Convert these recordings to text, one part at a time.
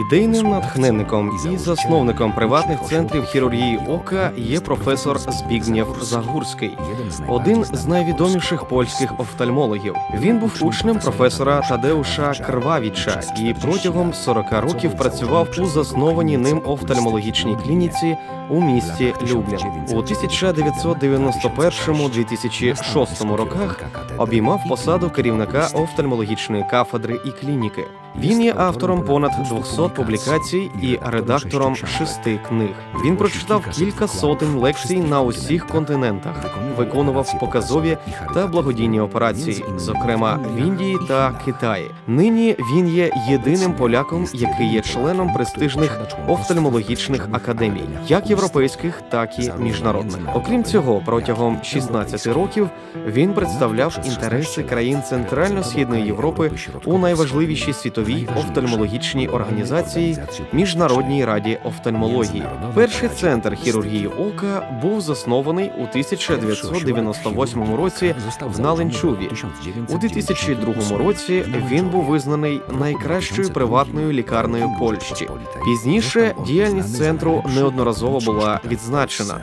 Ідейним натхненником і засновником приватних центрів хірургії ока є професор Збігнєв Загурський, один з найвідоміших польських офтальмологів. Він був учнем професора Тадеуша Крвавіча і протягом 40 років працював у заснованій ним офтальмологічній клініці у місті Люблін. У 1991-2006 роках обіймав посаду керівника офтальмологічної кафедри і клініки. Він є автором понад 200 публікацій і редактором шести книг. Він прочитав кілька сотень лекцій на усіх континентах, виконував показові та благодійні операції, зокрема в Індії та Китаї. Нині він є єдиним поляком, який є членом престижних офтальмологічних академій, як європейських, так і міжнародних. Окрім цього, протягом 16 років він представляв інтереси країн Центрально-східної Європи у найважливішій світовій офтальмологічній організації Міжнародній раді офтальмології. Перший центр хірургії ока був заснований у 1998 році в Наленчуві. У 2002 році він був визнаний найкращою приватною лікарнею Польщі. Пізніше діяльність центру неодноразово була відзначена.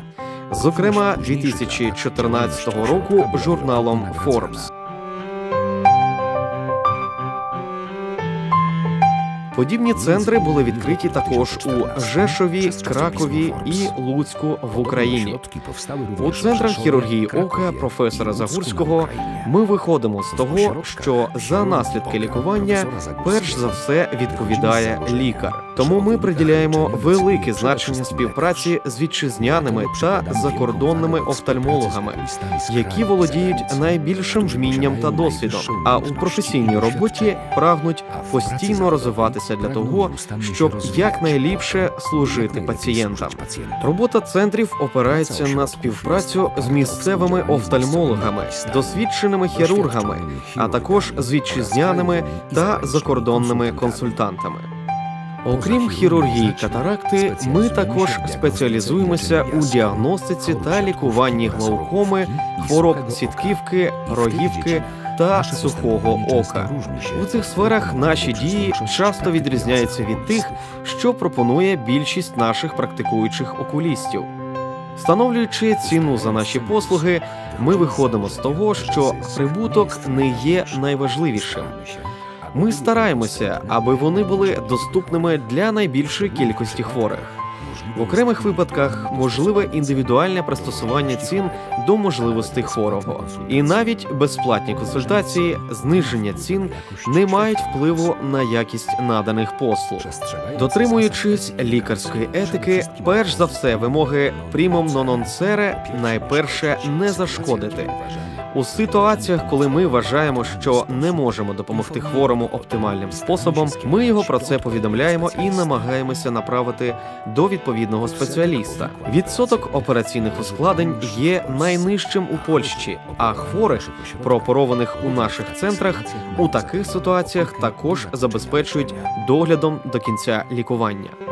Зокрема, 2014 року журналом Forbes. Подібні центри були відкриті також у Жешові, Кракові і Луцьку в Україні. У центрах хірургії ока професора Загурського ми виходимо з того, що за наслідки лікування перш за все відповідає лікар. Тому ми приділяємо велике значення співпраці з вітчизняними та закордонними офтальмологами, які володіють найбільшим вмінням та досвідом, а у професійній роботі прагнуть постійно розвиватися для того, щоб якнайліпше служити пацієнтам. Робота центрів опирається на співпрацю з місцевими офтальмологами, досвідченими хірургами, а також з вітчизняними та закордонними консультантами. Окрім хірургії катаракти, ми також спеціалізуємося у діагностиці та лікуванні глаукоми, хвороб сітківки, рогівки та сухого ока. У цих сферах наші дії часто відрізняються від тих, що пропонує більшість наших практикуючих окулістів. Встановлюючи ціну за наші послуги, ми виходимо з того, що прибуток не є найважливішим. Ми стараємося, аби вони були доступними для найбільшої кількості хворих. В окремих випадках можливе індивідуальне пристосування цін до можливостей хворого, і навіть безплатні консультації, зниження цін не мають впливу на якість наданих послуг. Дотримуючись лікарської етики, перш за все вимоги примом нононцере найперше не зашкодити. У ситуаціях, коли ми вважаємо, що не можемо допомогти хворому оптимальним способом, ми його про це повідомляємо і намагаємося направити до відповідного спеціаліста. Відсоток операційних ускладнень є найнижчим у Польщі, а хворих, прооперованих у наших центрах, у таких ситуаціях також забезпечують доглядом до кінця лікування.